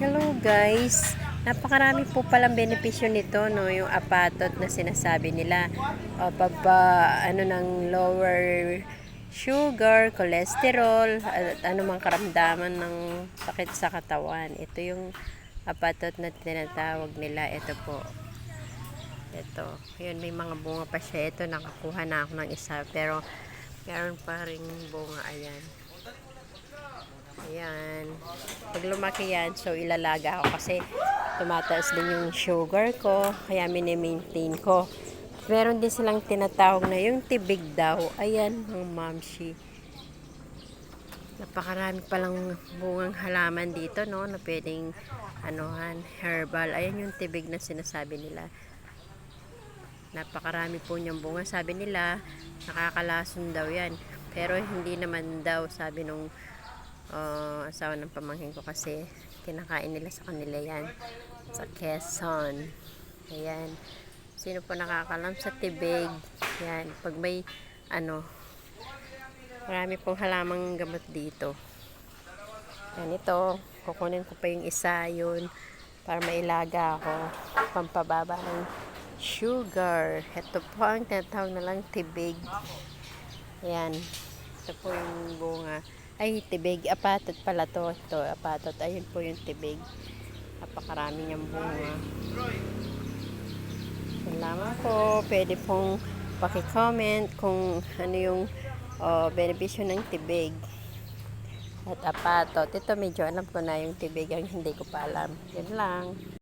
Hello guys! Napakarami po palang benepisyo nito, no? Yung apatot na sinasabi nila. O, pagpa, ano ng lower sugar, cholesterol, at anumang karamdaman ng sakit sa katawan. Ito yung apatot na tinatawag nila. Ito po. Ito. Yun, may mga bunga pa siya. Ito, nakakuha na ako ng isa. Pero, meron pa rin bunga. Ayan. Pag lumaki yan, so ilalaga ko kasi tumataas din yung sugar ko, kaya mini-maintain ko. Meron din silang tinatawag na yung tibig daw. Ayan, ang mamshi. Napakarami palang bungang halaman dito, no, na pwedeng anuhan, herbal. Ayan yung tibig na sinasabi nila. Napakarami po niyang bunga. Sabi nila, nakakalason daw yan. Pero hindi naman daw, sabi nung uh, asawa ng pamangkin ko kasi kinakain nila sa kanila yan sa Quezon. Ayan. Sino po nakakalam? Sa tibig. Yan pag may ano marami pong halamang gamot dito. Yan ito. Kukunin ko pa yung isa yun para mailaga ako. Pampababa ng sugar. Ito po ang tinatawag na lang tibig. Ayan. Ito po yung bunga. Ay, tibig. Apatot pala to. Ito, apatot. Ayun po yung tibig. Napakarami niyang bunga. Salamat po. Pwede pong pakicomment kung ano yung oh, benepisyo ng tibig. At apatot. Ito medyo alam ko na yung tibig. Ang hindi ko pa alam. Yun lang.